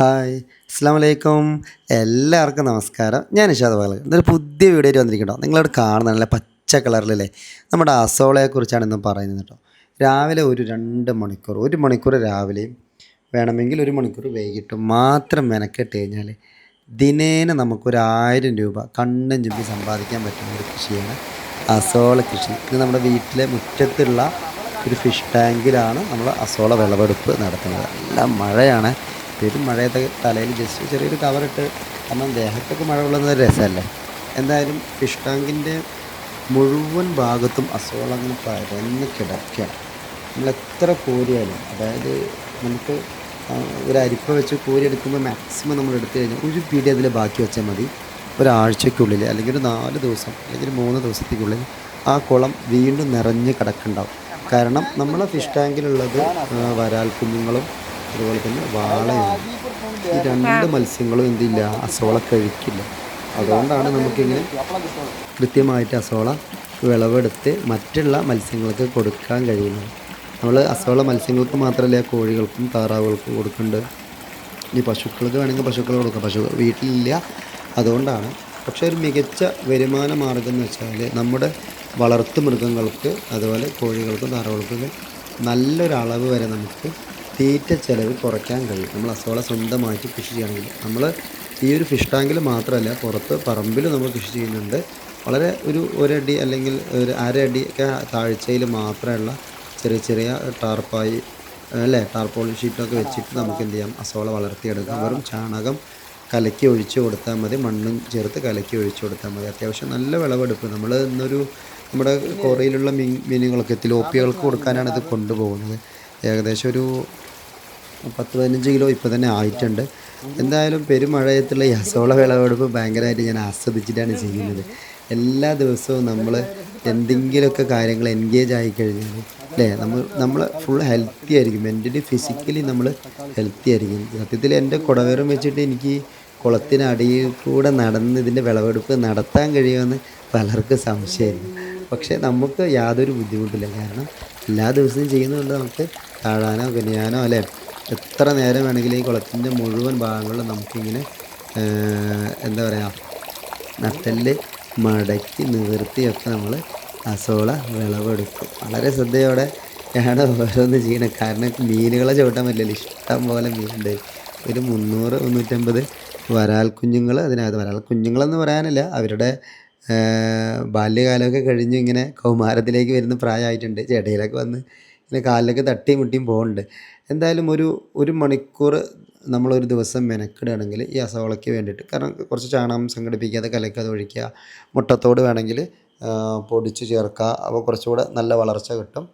Hi. അസ്സാം വലൈക്കും എല്ലാവർക്കും നമസ്കാരം. ഞാൻ നിഷാദ് പകൽ ഇന്നൊരു പുതിയ വീഡിയോ വന്നിരിക്കട്ടോ കാണുന്ന നല്ല പച്ച കളറിലല്ലേ? നമ്മുടെ അസോളയെക്കുറിച്ചാണ് ഇന്ന് പറയുന്നത് കേട്ടോ. രാവിലെ ഒരു രണ്ട് മണിക്കൂർ ഒരു മണിക്കൂർ രാവിലെയും വേണമെങ്കിൽ ഒരു മണിക്കൂർ വൈകിട്ടും മാത്രം മെനക്കെട്ട് കഴിഞ്ഞാൽ ദിനേന നമുക്കൊരായിരം രൂപ കണ്ണും ചുമ്പി സമ്പാദിക്കാൻ പറ്റുന്ന ഒരു കൃഷിയാണ് അസോള കൃഷി. ഇത് നമ്മുടെ വീട്ടിലെ മുറ്റത്തുള്ള ഒരു ഫിഷ് ടാങ്കിലാണ് നമ്മൾ അസോള വിളവെടുപ്പ് നടത്തുന്നത്. നല്ല മഴയാണ്. പെരും മഴയത്തെ തലയിൽ ജസ്റ്റ് ചെറിയൊരു കവറിട്ട് കാരണം ദേഹത്തൊക്കെ മഴ കൊള്ളുന്നത് രസമല്ലേ? എന്തായാലും ഫിഷ് ടാങ്കിന്റെ മുഴുവൻ ഭാഗത്തും അസുഖങ്ങൾ പരന്ന് കിടക്കുകയാണ്. നമ്മൾ എത്ര കോരിയാലും അതായത് നമുക്ക് ഒരു അരിപ്പ വെച്ച് കോരി എടുക്കുമ്പോൾ മാക്സിമം നമ്മൾ എടുത്തു കഴിഞ്ഞാൽ ഒരു പിടി അതിൽ ബാക്കി വെച്ചാൽ മതി. ഒരാഴ്ചയ്ക്കുള്ളിൽ അല്ലെങ്കിൽ ഒരു നാല് ദിവസം അല്ലെങ്കിൽ മൂന്ന് ദിവസത്തേക്കുള്ളിൽ ആ കുളം വീണ്ടും നിറഞ്ഞ് കിടക്കുന്നുണ്ടാവും. കാരണം നമ്മളെ ഫിഷ് ടാങ്കിലുള്ളത് വരാൽ കുഞ്ഞുങ്ങളും അതുപോലെ തന്നെ വാളയാണ് ഈ രണ്ട് മത്സ്യങ്ങളും എന്തില്ല അസോള കഴിക്കില്ല. അതുകൊണ്ടാണ് നമുക്കിങ്ങനെ കൃത്യമായിട്ട് അസോള വിളവെടുത്ത് മറ്റുള്ള മത്സ്യങ്ങൾക്ക് കൊടുക്കാൻ കഴിയുന്നത്. നമ്മൾ അസോള മത്സ്യങ്ങൾക്ക് മാത്രമല്ല കോഴികൾക്കും താറാവുകൾക്കും കൊടുക്കുന്നുണ്ട്. ഇനി പശുക്കൾക്ക് വേണമെങ്കിൽ പശുക്കൾ കൊടുക്കാം. പശു വീട്ടിലില്ല. അതുകൊണ്ടാണ്. പക്ഷേ ഒരു മികച്ച വരുമാന മാർഗം എന്ന് വെച്ചാൽ നമ്മുടെ വളർത്തു മൃഗങ്ങൾക്ക് അതുപോലെ കോഴികൾക്കും താറാവുകൾക്കും നല്ലൊരളവ് വരെ നമുക്ക് തീറ്റ ചിലവ് കുറയ്ക്കാൻ കഴിയും. നമ്മൾ അസോള സ്വന്തമായിട്ട് കൃഷി ചെയ്യണമെങ്കിൽ നമ്മൾ ഈ ഒരു ഫിഷ് ടാങ്കിൽ മാത്രമല്ല പുറത്ത് പറമ്പിൽ നമ്മൾ കൃഷി ചെയ്യുന്നുണ്ട്. വളരെ ഒരു ഒരടി അല്ലെങ്കിൽ ഒരു അര അടി ഒക്കെ താഴ്ചയിൽ മാത്രമുള്ള ചെറിയ ചെറിയ ടാർപ്പായി അല്ലേ ടാർപ്പോൾ ഷീറ്റൊക്കെ വെച്ചിട്ട് നമുക്ക് എന്ത് ചെയ്യാം? അസോള വളർത്തിയെടുക്കാം. വെറും ചാണകം കലക്കി ഒഴിച്ചു കൊടുത്താൽ മതി. മണ്ണും ചേർത്ത് കലക്കി ഒഴിച്ചു കൊടുത്താൽ മതി. അത്യാവശ്യം നല്ല വിളവെടുപ്പ്. നമ്മൾ ഇന്നൊരു നമ്മുടെ കുറയിലുള്ള മീൻ മീനുകളൊക്കെ തിലോപ്പികൾക്ക് കൊടുക്കാനാണ് ഇത് കൊണ്ടുപോകുന്നത്. ഏകദേശം ഒരു പത്ത് പതിനഞ്ച് കിലോ ഇപ്പോൾ തന്നെ ആയിട്ടുണ്ട്. എന്തായാലും പെരുമഴയത്തുള്ള ഈ അസോള വിളവെടുപ്പ് ഭയങ്കരമായിട്ട് ഞാൻ ആസ്വദിച്ചിട്ടാണ് ചെയ്യുന്നത്. എല്ലാ ദിവസവും നമ്മൾ എന്തെങ്കിലുമൊക്കെ കാര്യങ്ങൾ എൻഗേജ് ആയി കഴിഞ്ഞാൽ അല്ലേ? നമ്മൾ നമ്മൾ ഫുൾ ഹെൽത്തി ആയിരിക്കും. മെന്റലി ഫിസിക്കലി നമ്മൾ ഹെൽത്തി ആയിരിക്കും. സത്യത്തിൽ എന്റെ കുടവേറും വെച്ചിട്ട് എനിക്ക് കുളത്തിനടിയിൽ കൂടെ നടന്ന് ഇതിന്റെ വിളവെടുപ്പ് നടത്താൻ കഴിയുമെന്ന് പലർക്കും സംശയമായിരുന്നു പക്ഷേ നമുക്ക് യാതൊരു ബുദ്ധിമുട്ടില്ല. കാരണം എല്ലാ ദിവസവും ചെയ്യുന്നതുകൊണ്ട് നമുക്ക് താഴാനോ കുനിയാനോ അല്ലേ? എത്ര നേരം വേണമെങ്കിലും ഈ കുളത്തിന്റെ മുഴുവൻ ഭാഗങ്ങളിലും നമുക്കിങ്ങനെ എന്താ പറയുക നട്ടൽ മടക്കി നിവർത്തിയൊക്കെ നമ്മൾ അസോള വിളവെടുക്കും. വളരെ ശ്രദ്ധയോടെ ആണ് ഓരോന്ന് ചെയ്യണം. കാരണം മീനുകളെ ചവിട്ടാൻ പറ്റില്ല ഇഷ്ടം പോലെ മീനുണ്ട്. ഒരു മുന്നൂറ് മുന്നൂറ്റമ്പത് വരാൽ കുഞ്ഞുങ്ങൾ അതിനകത്ത്. വരാൽ കുഞ്ഞുങ്ങളെന്ന് പറയാനല്ല. അവരുടെ ബാല്യകാലമൊക്കെ കഴിഞ്ഞ് ഇങ്ങനെ കൗമാരത്തിലേക്ക് വരുന്ന പ്രായമായിട്ടുണ്ട്. ചേട്ടയിലൊക്കെ വന്ന് ഇങ്ങനെ കാലിലൊക്കെ തട്ടിയും മുട്ടിയും പോകുന്നുണ്ട് എന്തായാലും ഒരു ഒരു മണിക്കൂർ നമ്മളൊരു ദിവസം മെനക്കിടുകയാണെങ്കിൽ ഈ അസവളയ്ക്ക് വേണ്ടിയിട്ട് കാരണം കുറച്ച് ചാണകം സംഘടിപ്പിക്കാതെ കലക്കാതെ ഒഴിക്കുക മുട്ടത്തോട് വേണമെങ്കിൽ പൊടിച്ച് ചേർക്കുക അപ്പോൾ കുറച്ചുകൂടെ നല്ല വളർച്ച കിട്ടും.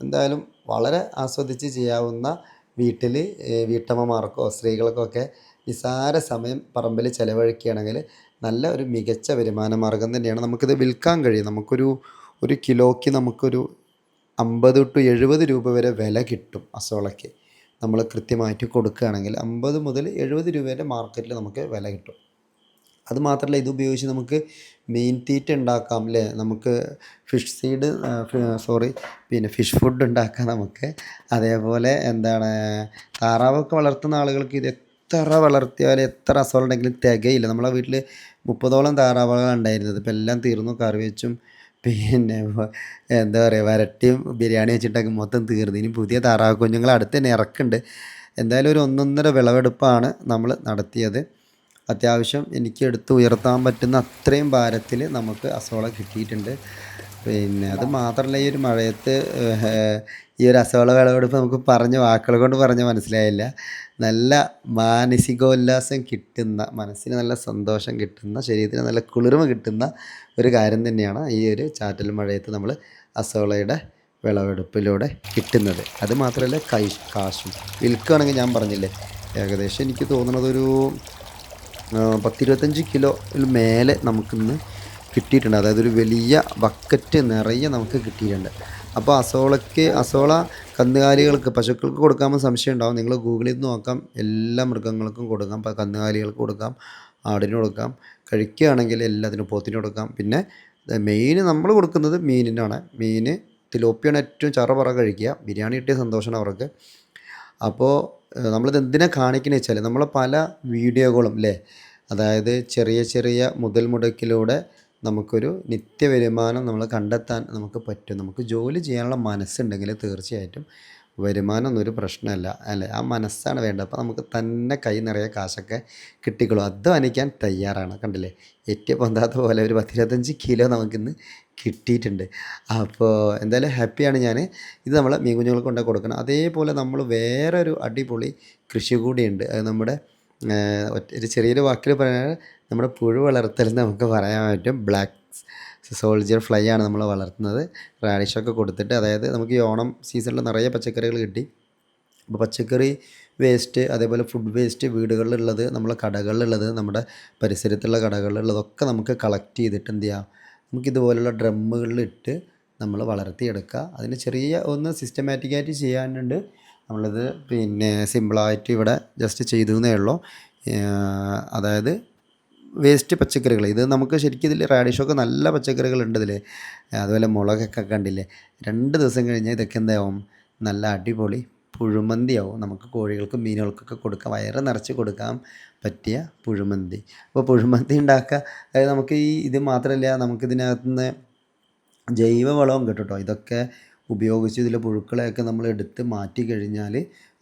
എന്തായാലും വളരെ ആസ്വദിച്ച് ചെയ്യാവുന്ന വീട്ടിൽ വീട്ടമ്മമാർക്കോ സ്ത്രീകൾക്കോ ഒക്കെ നിസാര സമയം പറമ്പിൽ ചിലവഴിക്കുകയാണെങ്കിൽ നല്ല ഒരു മികച്ച വരുമാന മാർഗം തന്നെയാണ്. നമുക്കിത് വിൽക്കാൻ കഴിയും. നമുക്കൊരു ഒരു കിലോയ്ക്ക് നമുക്കൊരു അമ്പത് ടു എഴുപത് രൂപ വരെ വില കിട്ടും അസോളയ്ക്ക്. നമ്മൾ കൃത്യമായിട്ട് കൊടുക്കുകയാണെങ്കിൽ അമ്പത് മുതൽ എഴുപത് രൂപ വരെ മാർക്കറ്റിൽ നമുക്ക് വില കിട്ടും. അത് മാത്രമല്ല ഇത് ഉപയോഗിച്ച് നമുക്ക് മീൻ തീറ്റ ഉണ്ടാക്കാം അല്ലേ നമുക്ക് ഫിഷ് സീഡ് സോറി പിന്നെ ഫിഷ് ഫുഡ് ഉണ്ടാക്കാം നമുക്ക്. അതേപോലെ എന്താണ് താറാവൊക്കെ വളർത്തുന്ന ആളുകൾക്ക് ഇത് എത്ര വളർത്തിയാൽ എത്ര അസുഖം ഉണ്ടെങ്കിലും തികയില്ല. നമ്മളെ വീട്ടിൽ മുപ്പതോളം താറാവുകളാണ് ഉണ്ടായിരുന്നത്. ഇപ്പം എല്ലാം തീർന്നു. കറി വെച്ചും പിന്നെ എന്താ പറയുക വരട്ടിയും ബിരിയാണി വെച്ചിട്ടൊക്കെ മൊത്തം തീർന്നു. ഇനി പുതിയ താറാവ് കുഞ്ഞുങ്ങൾ അടുത്ത് തന്നെ ഇറക്കുന്നുണ്ട്. എന്തായാലും ഒരു ഒന്നൊന്നര വിളവെടുപ്പാണ് നമ്മൾ നടത്തിയത്. അത്യാവശ്യം എനിക്ക് എടുത്ത് ഉയർത്താൻ പറ്റുന്ന അത്രയും ഭാരത്തിൽ നമുക്ക് അസോള കിട്ടിയിട്ടുണ്ട്. പിന്നെ അത് മാത്രമല്ല ഈ ഒരു മഴയത്ത് ഈ ഒരു അസോള വിളവെടുപ്പ് നമുക്ക് പറഞ്ഞ വാക്കുകൾ കൊണ്ട് പറഞ്ഞ് മനസ്സിലായില്ല. നല്ല മാനസികോല്ലാസം കിട്ടുന്ന മനസ്സിന് നല്ല സന്തോഷം കിട്ടുന്ന ശരീരത്തിന് നല്ല കുളിർമ കിട്ടുന്ന ഒരു കാര്യം തന്നെയാണ് ഈ ഒരു ചാറ്റൽ മഴയത്ത് നമ്മൾ അസോളയുടെ വിളവെടുപ്പിലൂടെ കിട്ടുന്നത്. അത് മാത്രമല്ല കൈ കാശും. വിൽക്കുകയാണെങ്കിൽ ഞാൻ പറഞ്ഞില്ലേ ഏകദേശം എനിക്ക് തോന്നുന്നത് ഒരു പത്തിരുപത്തഞ്ച് കിലോയിൽ മേലെ നമുക്കിന്ന് കിട്ടിയിട്ടുണ്ട്. അതായത് ഒരു വലിയ ബക്കറ്റ് നിറയെ നമുക്ക് കിട്ടിയിട്ടുണ്ട്. അപ്പോൾ അസോളയ്ക്ക് അസോള കന്നുകാലികൾക്ക് പശുക്കൾക്ക് കൊടുക്കാമെന്ന് സംശയം ഉണ്ടാവും. നിങ്ങൾ ഗൂഗിളിൽ നിന്ന് നോക്കാം. എല്ലാ മൃഗങ്ങൾക്കും കൊടുക്കാം. കന്നുകാലികൾക്ക് കൊടുക്കാം. ആടിന് കൊടുക്കാം. കഴിക്കുകയാണെങ്കിൽ എല്ലാത്തിനും പോത്തിന് കൊടുക്കാം. പിന്നെ മെയിൻ നമ്മൾ കൊടുക്കുന്നത് മീനിനാണ്. മീൻ തിലോപ്പിയാണ് ഏറ്റവും ചറ പറ കഴിക്കുക. ബിരിയാണി കിട്ടിയ സന്തോഷമാണ് അവർക്ക്. അപ്പോൾ നമ്മളിത് എന്തിനാ കാണിക്കുന്നത് വെച്ചാൽ നമ്മളെ പല വീഡിയോകളും അല്ലേ അതായത് ചെറിയ ചെറിയ മുതൽ മുടക്കിലൂടെ നമുക്കൊരു നിത്യ വരുമാനം നമ്മൾ കണ്ടെത്താൻ നമുക്ക് പറ്റും. നമുക്ക് ജോലി ചെയ്യാനുള്ള മനസ്സുണ്ടെങ്കിൽ തീർച്ചയായിട്ടും വരുമാനം ഒന്നൊരു പ്രശ്നമല്ല. അല്ലേ? ആ മനസ്സാണ് വേണ്ടത്. അപ്പോൾ നമുക്ക് തന്നെ കൈ നിറയെ കാശൊക്കെ കിട്ടിക്കോളും. അധ്വാനിക്കാൻ തയ്യാറാണ്. കണ്ടില്ലേ? ഏറ്റവും പൊന്താത്ത പോലെ ഒരു പത്തിരുപത്തഞ്ച് കിലോ നമുക്കിന്ന് കിട്ടിയിട്ടുണ്ട്. അപ്പോൾ എന്തായാലും ഹാപ്പിയാണ് ഞാൻ. ഇത് നമ്മൾ മീൻ കുഞ്ഞുങ്ങൾക്ക് കൊടുക്കണം. അതേപോലെ നമ്മൾ വേറൊരു അടിപൊളി കൃഷി കൂടിയുണ്ട്. അത് നമ്മുടെ ഒരു ചെറിയൊരു വാക്കിൽ പറയാൻ നമ്മുടെ പുഴു വളർത്തൽ നമുക്ക് പറയാൻ പറ്റും. ബ്ലാക്ക് സോൾജർ ഫ്ലൈ ആണ് നമ്മൾ വളർത്തുന്നത്. റാഡിഷൊക്കെ കൊടുത്തിട്ട് അതായത് നമുക്ക് ഈ ഓണം സീസണിൽ നിറയെ പച്ചക്കറികൾ കിട്ടി. അപ്പോൾ പച്ചക്കറി വേസ്റ്റ് അതേപോലെ ഫുഡ് വേസ്റ്റ് വീടുകളിലുള്ളത് നമ്മളെ കടകളിലുള്ളത് നമ്മുടെ പരിസരത്തുള്ള കടകളിലുള്ളതൊക്കെ നമുക്ക് കളക്ട് ചെയ്തിട്ട് എന്ത് ചെയ്യാം? നമുക്ക് ഇതുപോലുള്ള ഡ്രമ്മുകളിലിട്ട് നമ്മൾ വളർത്തിയെടുക്കുക. അതിന് ചെറിയ ഒന്ന് സിസ്റ്റമാറ്റിക്കായിട്ട് ചെയ്യാനുണ്ട്. നമ്മളിത് പിന്നെ സിമ്പിളായിട്ട് ഇവിടെ ജസ്റ്റ് ചെയ്തു എന്നേ ഉള്ളൂ അതായത് വേസ്റ്റ് പച്ചക്കറികൾ. ഇത് നമുക്ക് ശരിക്കും ഇതിൽ റാഡിഷൊക്കെ നല്ല പച്ചക്കറികൾ ഉണ്ട് ഇതിൽ അതുപോലെ മുളകൊക്കെ കണ്ടില്ലേ? രണ്ട് ദിവസം കഴിഞ്ഞാൽ ഇതൊക്കെ എന്താവും? നല്ല അടിപൊളി പുഴുമന്തിയാവും. നമുക്ക് കോഴികൾക്കും മീനുകൾക്കൊക്കെ കൊടുക്കാം. വയറ് നിറച്ച് കൊടുക്കാൻ പറ്റിയ പുഴുമന്തി. അപ്പോൾ പുഴുമന്തി ഉണ്ടാക്കുക അതായത് നമുക്ക് ഈ ഇത് മാത്രമല്ല നമുക്കിതിനകത്തുനിന്ന് ജൈവവളവും കിട്ടും കേട്ടോ ഇതൊക്കെ ഉപയോഗിച്ച് ഇതിലെ പുഴുക്കളെയൊക്കെ നമ്മൾ എടുത്ത് മാറ്റി കഴിഞ്ഞാൽ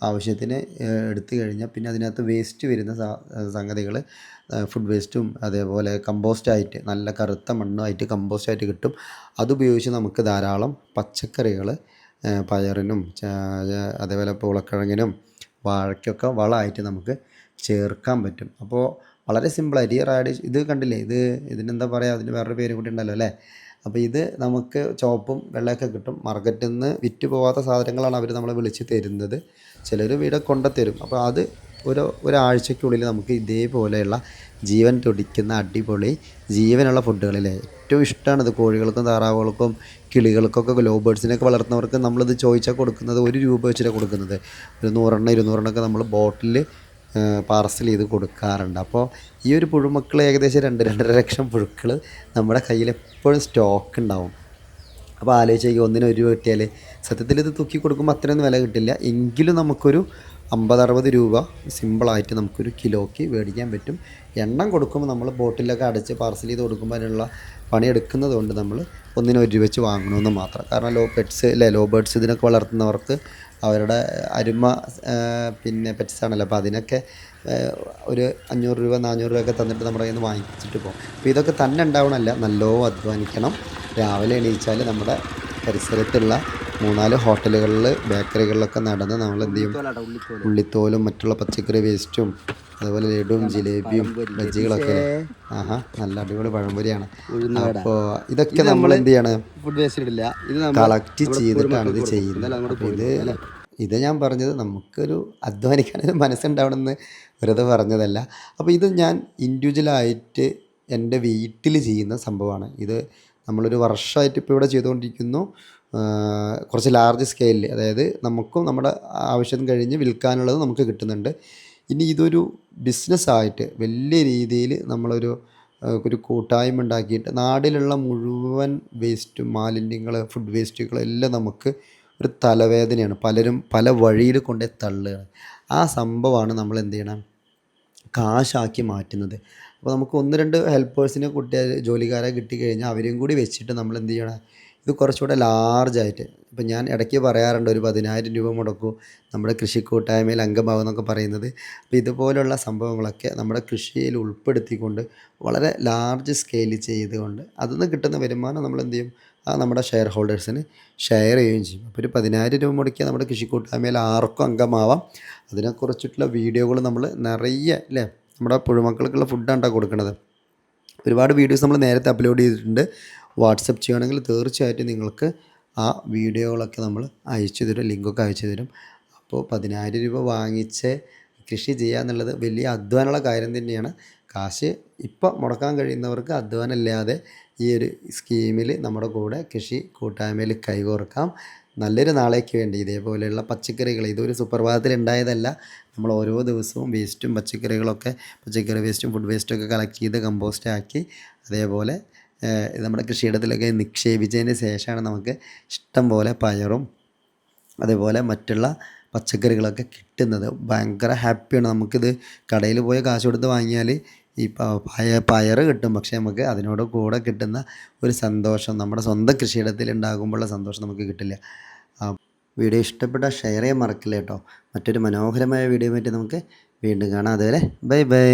ആവശ്യത്തിന് എടുത്തു കഴിഞ്ഞാൽ പിന്നെ അതിനകത്ത് വേസ്റ്റ് വരുന്ന സംഗതികൾ ഫുഡ് വേസ്റ്റും അതേപോലെ കമ്പോസ്റ്റായിട്ട് നല്ല കറുത്ത മണ്ണുമായിട്ട് കമ്പോസ്റ്റായിട്ട് കിട്ടും. അതുപയോഗിച്ച് നമുക്ക് ധാരാളം പച്ചക്കറികൾ പയറിനും അതേപോലെ പൂളക്കിഴങ്ങിനും വാഴയ്ക്കൊക്കെ വളമായിട്ട് നമുക്ക് ചേർക്കാൻ പറ്റും. അപ്പോൾ വളരെ സിമ്പിളായിട്ട് ഈ റാഡിഷ് ഇത് കണ്ടില്ലേ? ഇത് ഇതിനെന്താ പറയുക? അതിന് വേറൊരു പേരും കൂടി ഉണ്ടല്ലോ അല്ലേ? അപ്പോൾ ഇത് നമുക്ക് ചുവപ്പും വെള്ളയൊക്കെ കിട്ടും. മാർക്കറ്റിൽ നിന്ന് വിറ്റ് പോവാത്ത സാധനങ്ങളാണ് അവർ നമ്മളെ വിളിച്ച് തരുന്നത്. ചിലർ വീട് കൊണ്ടുത്തരും അപ്പോൾ അത് ഒരു ഒരാഴ്ചയ്ക്കുള്ളിൽ നമുക്ക് ഇതേപോലെയുള്ള ജീവൻ തുടിക്കുന്ന അടിപൊളി ജീവനുള്ള ഫുഡുകളിലെ ഏറ്റവും ഇഷ്ടമാണ് ഇത് കോഴികൾക്കും താറാവുകൾക്കും കിളികൾക്കൊക്കെ ലോ ബേഡ്സിനൊക്കെ വളർത്തുന്നവർക്ക് നമ്മളിത് ചോദിച്ചാൽ കൊടുക്കുന്നത് ഒരു രൂപ വെച്ചിട്ടാണ് കൊടുക്കുന്നത്. ഒരു നൂറെണ്ണം ഇരുന്നൂറെണ്ണമൊക്കെ നമ്മൾ ബോട്ടിൽ പാർസൽ ചെയ്ത് കൊടുക്കാറുണ്ട്. അപ്പോൾ ഈ ഒരു പുഴുമക്കൾ ഏകദേശം രണ്ട് രണ്ടര ലക്ഷം പുഴുക്കൾ നമ്മുടെ കയ്യിൽ എപ്പോഴും സ്റ്റോക്ക് ഉണ്ടാവും. അപ്പോൾ ആലോചിച്ച് ഒന്നിന് ഒരു കിട്ടിയാൽ സത്യത്തിൽ ഇത് തൂക്കി കൊടുക്കുമ്പോൾ അത്രയൊന്നും വില കിട്ടില്ല. എങ്കിലും നമുക്കൊരു അമ്പത് അറുപത് രൂപ സിമ്പിളായിട്ട് നമുക്കൊരു കിലോയ്ക്ക് മേടിക്കാൻ പറ്റും. എണ്ണം കൊടുക്കുമ്പോൾ നമ്മൾ ബോട്ടിലൊക്കെ അടച്ച് പാർസൽ ചെയ്ത് കൊടുക്കുമ്പോൾ അതിനുള്ള പണിയെടുക്കുന്നത് കൊണ്ട് നമ്മൾ ഒന്നിന് ഒരു രൂപ വെച്ച് വാങ്ങണമെന്ന് മാത്രം. കാരണം ലോ പെറ്റ്സ് അല്ലേ ലോ ബേഡ്സ് ഇതിനൊക്കെ വളർത്തുന്നവർക്ക് അവരുടെ അരുമ പിന്നെ പെറ്റ്സാണല്ലോ. അപ്പോൾ അതിനൊക്കെ ഒരു അഞ്ഞൂറ് രൂപ നാനൂറ് രൂപയൊക്കെ തന്നിട്ട് നമ്മുടെ കയ്യിൽ നിന്ന് വാങ്ങിച്ചിട്ട് പോകും അപ്പോൾ ഇതൊക്കെ തന്നെ ഉണ്ടാവണമല്ല. നല്ലോണം അധ്വാനിക്കണം. രാവിലെ എണീച്ചാൽ നമ്മുടെ പരിസരത്തുള്ള മൂന്നാൽ ഹോട്ടലുകളിൽ ബേക്കറികളിലൊക്കെ നടന്ന് നമ്മൾ എന്ത് ചെയ്യും ഉള്ളിത്തോലും മറ്റുള്ള പച്ചക്കറി വേസ്റ്റും അതുപോലെ ലഡുവും ജിലേബിയും ബജ്ജികളൊക്കെ അല്ലേ? ആഹാ നല്ല അടിപൊളി പഴംപൊരിയാണ്. അപ്പോൾ ഇതൊക്കെ നമ്മൾ എന്ത് ചെയ്യണം? കളക്ട് ചെയ്തിട്ടാണ് ഇത് ചെയ്യുന്നത്. ഇത് ഇത് ഞാൻ പറഞ്ഞത് നമുക്കൊരു അധ്വാനിക്കാനൊരു മനസ്സുണ്ടാവണമെന്ന് വെറുതെ പറഞ്ഞതല്ല. അപ്പോൾ ഇത് ഞാൻ ഇൻഡിവിജ്വലായിട്ട് എന്റെ വീട്ടിൽ ചെയ്യുന്ന സംഭവമാണ്. ഇത് നമ്മളൊരു വർഷമായിട്ട് ഇപ്പോൾ ഇവിടെ ചെയ്തുകൊണ്ടിരിക്കുന്നു. കുറച്ച് ലാർജ് സ്കെയിലിൽ അതായത് നമുക്കും നമ്മുടെ ആവശ്യം കഴിഞ്ഞ് വിൽക്കാനുള്ളത് നമുക്ക് കിട്ടുന്നുണ്ട്. ഇനി ഇതൊരു ബിസിനസ്സായിട്ട് വലിയ രീതിയിൽ നമ്മളൊരു ഒരു കൂട്ടായ്മ ഉണ്ടാക്കിയിട്ട് നാടിലുള്ള മുഴുവൻ വേസ്റ്റ് മാലിന്യങ്ങൾ ഫുഡ് വേസ്റ്റുകൾ എല്ലാം നമുക്ക് ഒരു തലവേദനയാണ്. പലരും പല വഴിയിൽ കൊണ്ടേ തള്ളുകയാണ്. ആ സംഭവമാണ് നമ്മൾ എന്ത് ചെയ്യണം? കാശാക്കി മാറ്റുന്നത്. അപ്പോൾ നമുക്ക് ഒന്ന് രണ്ട് ഹെൽപ്പേഴ്സിനെ കുട്ടിയെ ജോലിക്കാരെ കിട്ടിക്കഴിഞ്ഞാൽ അവരെയും കൂടി വെച്ചിട്ട് നമ്മൾ എന്ത് ചെയ്യണം? ഇത് കുറച്ചുകൂടെ ലാർജായിട്ട് ഇപ്പം ഞാൻ ഇടയ്ക്ക് പറയാറുണ്ട് ഒരു പതിനായിരം രൂപ മുടക്കൂ നമ്മുടെ കൃഷി കൂട്ടായ്മയിൽ അംഗമാകും എന്നൊക്കെ പറയുന്നത്. അപ്പോൾ ഇതുപോലുള്ള സംഭവങ്ങളൊക്കെ നമ്മുടെ കൃഷിയിൽ ഉൾപ്പെടുത്തിക്കൊണ്ട് വളരെ ലാർജ് സ്കെയിൽ ചെയ്തുകൊണ്ട് അതിൽ നിന്ന് കിട്ടുന്ന വരുമാനം നമ്മൾ എന്ത് ചെയ്യും? ആ നമ്മുടെ ഷെയർ ഹോൾഡേഴ്സിന് ഷെയർ ചെയ്യുകയും ചെയ്യും. അപ്പോൾ ഒരു പതിനായിരം രൂപ മുടക്കിയാൽ നമ്മുടെ കൃഷി കൂട്ടായ്മയിൽ ആർക്കും അംഗമാവാം. അതിനെക്കുറിച്ചിട്ടുള്ള വീഡിയോകൾ നമ്മൾ നിറയെ അല്ലേ? നമ്മുടെ പുഴുമക്കൾക്കുള്ള ഫുഡാണ് കൊടുക്കുന്നത് ഒരുപാട് വീഡിയോസ് നമ്മൾ നേരത്തെ അപ്ലോഡ് ചെയ്തിട്ടുണ്ട്. വാട്സപ്പ് ചെയ്യുകയാണെങ്കിൽ തീർച്ചയായിട്ടും നിങ്ങൾക്ക് ആ വീഡിയോകളൊക്കെ നമ്മൾ അയച്ചു തരും ലിങ്കൊക്കെ അയച്ചു തരും. അപ്പോൾ പതിനായിരം രൂപ വാങ്ങിച്ച് കൃഷി ചെയ്യുക എന്നുള്ളത് വലിയ അധ്വാനമുള്ള കാര്യം തന്നെയാണ്. കാശ് ഇപ്പം മുടക്കാൻ കഴിയുന്നവർക്ക് അധ്വാനമില്ലാതെ ഈ ഒരു സ്കീമിൽ നമ്മുടെ കൂടെ കൃഷി കൂട്ടായ്മയിൽ കൈകോർക്കാം. നല്ലൊരു നാളേക്ക് വേണ്ടി ഇതേപോലെയുള്ള പച്ചക്കറികൾ ഇതൊരു സുപ്രഭാതത്തിൽ ഉണ്ടായതല്ല നമ്മൾ ഓരോ ദിവസവും വേസ്റ്റും പച്ചക്കറികളൊക്കെ പച്ചക്കറി വേസ്റ്റും ഫുഡ് വേസ്റ്റും ഒക്കെ കളക്ട് ചെയ്ത് കമ്പോസ്റ്റ് ആക്കി അതേപോലെ നമ്മുടെ കൃഷിയിടത്തിലൊക്കെ നിക്ഷേപിച്ചതിന് ശേഷമാണ് നമുക്ക് ഇഷ്ടം പോലെ പയറും അതേപോലെ മറ്റുള്ള പച്ചക്കറികളൊക്കെ കിട്ടുന്നത്. ഭയങ്കര ഹാപ്പിയാണ്. നമുക്കിത് കടയിൽ പോയി കാശ് കൊടുത്ത് വാങ്ങിയാൽ ഈ പയ പയർ കിട്ടും. പക്ഷേ നമുക്ക് അതിനോട് കൂടെ കിട്ടുന്ന ഒരു സന്തോഷം നമ്മുടെ സ്വന്തം കൃഷിയിടത്തിൽ ഉണ്ടാകുമ്പോഴുള്ള സന്തോഷം നമുക്ക് കിട്ടില്ല. വീഡിയോ ഇഷ്ടപ്പെട്ട ഷെയർ ചെയ്യാൻ മറക്കില്ല കേട്ടോ. മറ്റൊരു മനോഹരമായ വീഡിയോ പറ്റി നമുക്ക് വീണ്ടും കാണാം. അതുവരെ ബൈ ബൈ.